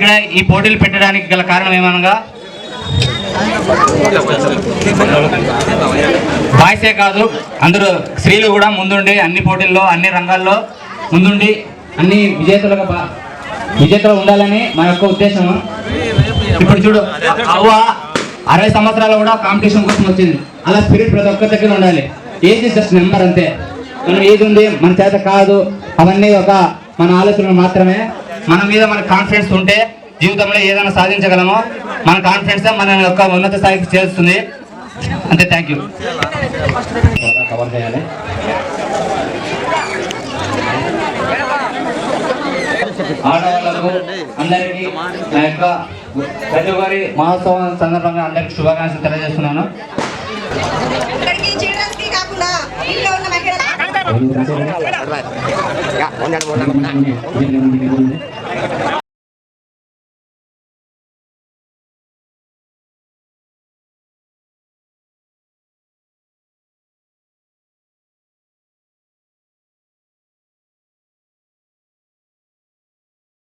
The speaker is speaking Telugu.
ఇక్కడ ఈ పోటీలు పెట్టడానికి గల కారణం ఏమనగా? బాయ్సే కాదు. అందరూ స్త్రీలు కూడా ముందుండి అన్ని పోటీల్లో అన్ని రంగాల్లో ముందుండి అన్ని విజేతలుగా బా- విజేతలు ఉండాలని మా యొక్క ఉద్దేశం. ఇప్పుడు చూడు అవ్వ అరవై సంవత్సరాలు కూడా కాంపిటీషన్ కోసం వచ్చింది. అలా స్పిరిట్ ప్రతి ఒక్కరి దగ్గర ఉండాలి. ఏజ్ జస్ట్ నెంబర్ అంతే. మనం ఏది ఉంది మన చేత కాదు అవన్నీ ఒక మన ఆలోచనలు మాత్రమే. మన మీద మన కాన్ఫిడెన్స్ ఉంటే జీవితంలో ఏదైనా సాధించగలమో మన కాన్ఫిడెన్స్ మన యొక్క ఉన్నత స్థాయికి చేరుస్తుంది. అంతే థ్యాంక్ యూ కవర్ చేయాలి. ఆడవాళ్ళకు అందరికీ నా యొక్క ప్రతి ఒక్కరి మహోత్సవం సందర్భంగా అందరికీ శుభాకాంక్షలు తెలియజేస్తున్నాను. Right. Ya, on yang mau nang menang.